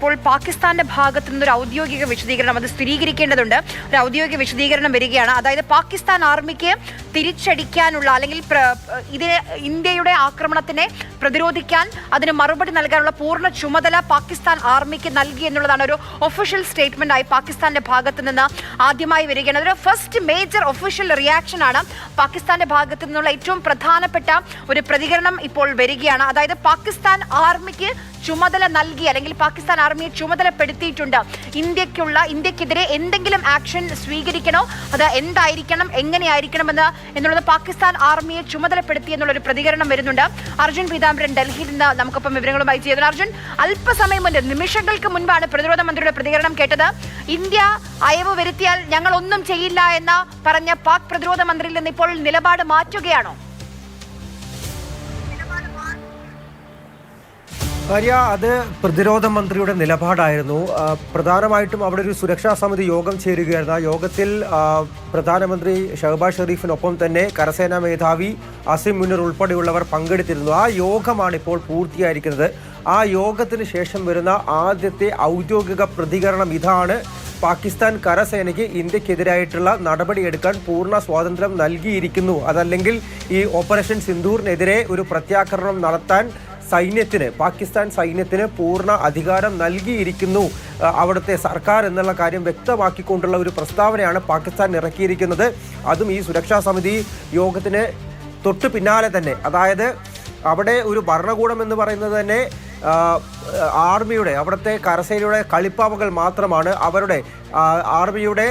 ഇപ്പോൾ പാകിസ്ഥാന്റെ ഭാഗത്തു നിന്നൊരു ഔദ്യോഗിക വിശദീകരണം അത് സ്ഥിരീകരിക്കേണ്ടതുണ്ട്. ഒരു ഔദ്യോഗിക വിശദീകരണം വരികയാണ്. അതായത് പാകിസ്ഥാൻ ആർമിക്ക് തിരിച്ചടിക്കാനുള്ള അല്ലെങ്കിൽ ഇതിനെ ഇന്ത്യയുടെ ആക്രമണത്തിനെ പ്രതിരോധിക്കാൻ അതിന് മറുപടി നൽകാനുള്ള പൂർണ ചുമതല പാകിസ്ഥാൻ ആർമിക്ക് നൽകി എന്നുള്ളതാണ് ഒരു ഒഫീഷ്യൽ സ്റ്റേറ്റ്മെന്റ് ആയി പാകിസ്ഥാന്റെ ഭാഗത്ത് നിന്ന് ആദ്യമായി വരികയാണ്. അതൊരു ഫസ്റ്റ് മേജർ ഒഫീഷ്യൽ റിയാക്ഷൻ ആണ് പാകിസ്ഥാന്റെ ഭാഗത്ത് നിന്നുള്ള ഏറ്റവും പ്രധാനപ്പെട്ട ഒരു പ്രതികരണം ഇപ്പോൾ വരികയാണ്. അതായത് പാകിസ്ഥാൻ ആർമിക്ക് ചുമതല നൽകി അല്ലെങ്കിൽ പാകിസ്ഥാൻ ആർമിയെ ചുമതലപ്പെടുത്തിയിട്ടുണ്ട്. ഇന്ത്യക്കുള്ള ഇന്ത്യക്കെതിരെ എന്തെങ്കിലും ആക്ഷൻ സ്വീകരിക്കണോ? അത് എന്തായിരിക്കണം? എങ്ങനെയായിരിക്കണം എന്ന് എന്നുള്ളത് പാകിസ്ഥാൻ ആർമിയെ ചുമതലപ്പെടുത്തി എന്നുള്ളൊരു പ്രതികരണം വരുന്നുണ്ട്. അർജുൻ പീതാംബരൻ ഡൽഹിയിൽ നിന്ന് നമുക്കൊപ്പം വിവരങ്ങളുമായി ചെയ്യുന്നു അർജുൻ അല്പസമയം മുൻപ് നിമിഷങ്ങൾക്ക് മുൻപാണ് പ്രതിരോധ മന്ത്രിയുടെ പ്രതികരണം കേട്ടത്. ഇന്ത്യ അയവ് വരുത്തിയാൽ ഞങ്ങൾ ഒന്നും ചെയ്യില്ല എന്ന് പറഞ്ഞ പാക് പ്രതിരോധ മന്ത്രിയിൽ നിന്ന് ഇപ്പോൾ നിലപാട് മാറ്റുകയാണോ? ഭാര്യ അത് പ്രതിരോധ മന്ത്രിയുടെ നിലപാടായിരുന്നു. പ്രധാനമായിട്ടും അവിടെ ഒരു സുരക്ഷാ സമിതി യോഗം ചേരുകയായിരുന്നു. ആ യോഗത്തിൽ പ്രധാനമന്ത്രി ഷഹബാസ് ഷെറീഫിനൊപ്പം തന്നെ കരസേനാ മേധാവി അസിം മുന്നർ ഉൾപ്പെടെയുള്ളവർ പങ്കെടുത്തിരുന്നു. ആ യോഗമാണ് ഇപ്പോൾ പൂർത്തിയായിരിക്കുന്നത്. ആ യോഗത്തിന് ശേഷം വരുന്ന ആദ്യത്തെ ഔദ്യോഗിക പ്രതികരണം ഇതാണ്. പാകിസ്ഥാൻ കരസേനയ്ക്ക് ഇന്ത്യക്കെതിരായിട്ടുള്ള നടപടിയെടുക്കാൻ പൂർണ സ്വാതന്ത്ര്യം നൽകിയിരിക്കുന്നു. അതല്ലെങ്കിൽ ഈ ഓപ്പറേഷൻ സിന്ദൂറിനെതിരെ ഒരു പ്രത്യാക്രമണം നടത്താൻ സൈന്യത്തിന് പാകിസ്ഥാൻ സൈന്യത്തിന് പൂർണ അധികാരം നൽകിയിരിക്കുന്നു. അവിടുത്തെ സർക്കാർ എന്നുള്ള കാര്യം വ്യക്തമാക്കിക്കൊണ്ടുള്ള ഒരു പ്രസ്താവനയാണ് പാകിസ്ഥാൻ ഇറക്കിയിരിക്കുന്നത്. അതും ഈ സുരക്ഷാ സമിതി യോഗത്തിന് തൊട്ട് പിന്നാലെ തന്നെ. അതായത് അവിടെ ഒരു ഭരണകൂടം എന്ന് പറയുന്നത് തന്നെ ആർമിയുടെ അവിടുത്തെ കരസേനയുടെ കളിപ്പാവകൾ മാത്രമാണ്. അവരുടെ ആർമിയുടെ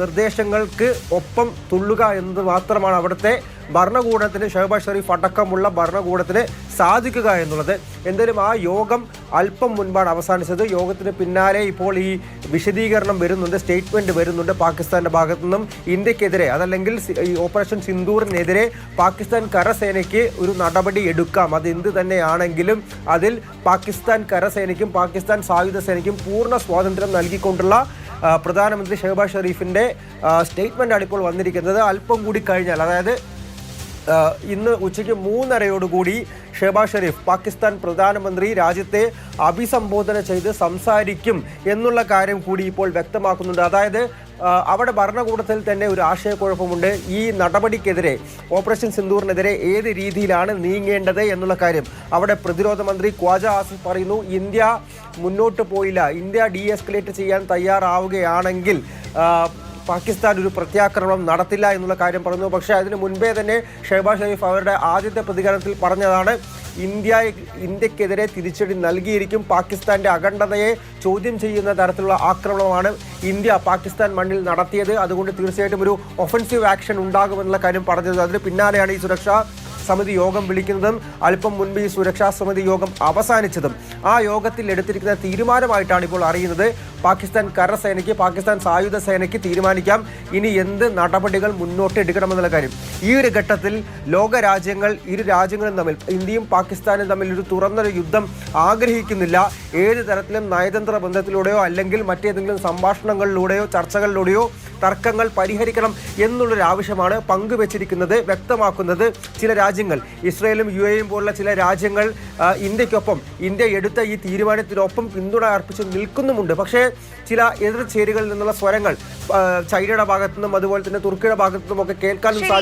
നിർദ്ദേശങ്ങൾക്ക് ഒപ്പം തുള്ളുക എന്നത് മാത്രമാണ് അവിടുത്തെ ഭരണകൂടത്തിന് ഷഹബാസ് ഷെറീഫ് അടക്കമുള്ള ഭരണകൂടത്തിന് സാധിക്കുക എന്നുള്ളത്. എന്തായാലും ആ യോഗം അല്പം മുൻപാണ് അവസാനിച്ചത്. യോഗത്തിന് പിന്നാലെ ഇപ്പോൾ ഈ വിശദീകരണം വരുന്നുണ്ട് സ്റ്റേറ്റ്മെന്റ് വരുന്നുണ്ട് പാകിസ്ഥാന്റെ ഭാഗത്തു നിന്നും. ഇന്ത്യക്കെതിരെ അതല്ലെങ്കിൽ ഈ ഓപ്പറേഷൻ സിന്ദൂറിനെതിരെ പാകിസ്ഥാൻ കരസേനയ്ക്ക് ഒരു നടപടി എടുക്കാം. അത് എന്ത് തന്നെയാണെങ്കിലും അതിൽ പാകിസ്ഥാൻ കരസേനയ്ക്കും പാകിസ്ഥാൻ സായുധ സേനയ്ക്കും പൂർണ സ്വാതന്ത്ര്യം നൽകിക്കൊണ്ടുള്ള പ്രധാനമന്ത്രി ഷെഹബാസ് ഷെറീഫിന്റെ സ്റ്റേറ്റ്മെന്റാണ് ഇപ്പോൾ വന്നിരിക്കുന്നത്. അല്പം കൂടി കഴിഞ്ഞാൽ അതായത് ഇന്ന് ഉച്ചയ്ക്ക് മൂന്നരയോടുകൂടി ഷെബാ ഷെരീഫ് പാകിസ്ഥാൻ പ്രധാനമന്ത്രി രാജ്യത്തെ അഭിസംബോധന ചെയ്ത് സംസാരിക്കും എന്നുള്ള കാര്യം കൂടി ഇപ്പോൾ വ്യക്തമാക്കുന്നുണ്ട്. അതായത് അവിടെ ഭരണകൂടത്തിൽ തന്നെ ഒരു ആശയക്കുഴപ്പമുണ്ട്. ഈ നടപടിക്കെതിരെ ഓപ്പറേഷൻ സിന്ദൂറിനെതിരെ ഏത് രീതിയിലാണ് നീങ്ങേണ്ടത് എന്നുള്ള കാര്യം. അവിടെ പ്രതിരോധ മന്ത്രി ഖ്വാജ ആസിഫ് പറയുന്നു ഇന്ത്യ മുന്നോട്ട് പോയില്ല. ഇന്ത്യ ഡീ എസ്കലേറ്റ് ചെയ്യാൻ തയ്യാറാവുകയാണെങ്കിൽ പാകിസ്ഥാൻ ഒരു പ്രത്യാക്രമണം നടത്തില്ല എന്നുള്ള കാര്യം പറഞ്ഞു. പക്ഷേ അതിന് മുൻപേ തന്നെ ഷെഹബാസ് ഷെരീഫ് അവരുടെ ആദ്യത്തെ പ്രതികരണത്തിൽ പറഞ്ഞതാണ് ഇന്ത്യ ഇന്ത്യക്കെതിരെ തിരിച്ചടി നൽകിയിരിക്കും. പാകിസ്ഥാന്റെ അഖണ്ഡതയെ ചോദ്യം ചെയ്യുന്ന തരത്തിലുള്ള ആക്രമണമാണ് ഇന്ത്യ പാകിസ്ഥാൻ മണ്ണിൽ നടത്തിയത്. അതുകൊണ്ട് തീർച്ചയായിട്ടും ഒരു ഒഫൻസീവ് ആക്ഷൻ ഉണ്ടാകുമെന്നുള്ള കാര്യം പറഞ്ഞത്. അതിന് പിന്നാലെയാണ് ഈ സുരക്ഷാ സമിതി യോഗം വിളിക്കുന്നതും അല്പം മുൻപ് ഈ സുരക്ഷാ സമിതി യോഗം അവസാനിച്ചതും. ആ യോഗത്തിൽ എടുത്തിരിക്കുന്ന തീരുമാനമായിട്ടാണ് ഇപ്പോൾ അറിയുന്നത്. പാകിസ്ഥാൻ കരസേനയ്ക്ക് പാകിസ്ഥാൻ സായുധ സേനയ്ക്ക് തീരുമാനിക്കാം. ഇനി എന്ത് നടപടികൾ മുന്നോട്ട് എടുക്കണമെന്നുള്ള കാര്യം. ഈ ഒരു ഘട്ടത്തിൽ ലോക രാജ്യങ്ങൾ ഇരു രാജ്യങ്ങളും തമ്മിൽ ഇന്ത്യയും പാകിസ്ഥാനും തമ്മിൽ ഒരു തുറന്നൊരു യുദ്ധം ആഗ്രഹിക്കുന്നില്ല. ഏത് തരത്തിലും നയതന്ത്ര ബന്ധത്തിലൂടെയോ അല്ലെങ്കിൽ മറ്റേതെങ്കിലും സംഭാഷണങ്ങളിലൂടെയോ ചർച്ചകളിലൂടെയോ തർക്കങ്ങൾ പരിഹരിക്കണം എന്നുള്ളൊരു ആവശ്യമാണ് പങ്കുവച്ചിരിക്കുന്നത് വ്യക്തമാക്കുന്നത് ചില രാജ്യങ്ങൾ. ഇസ്രയേലും യു എയും പോലുള്ള ചില രാജ്യങ്ങൾ ഇന്ത്യക്കൊപ്പം ഇന്ത്യ എടുത്ത ഈ തീരുമാനത്തിനൊപ്പം പിന്തുണ അർപ്പിച്ച് നിൽക്കുന്നുമുണ്ട്. പക്ഷേ ചില എതിർചേരികളിൽ നിന്നുള്ള സ്വരങ്ങൾ ചൈനയുടെ ഭാഗത്തു നിന്നും അതുപോലെ തന്നെ തുർക്കിയുടെ ഭാഗത്തു നിന്നും ഒക്കെ കേൾക്കാനും സാധിക്കും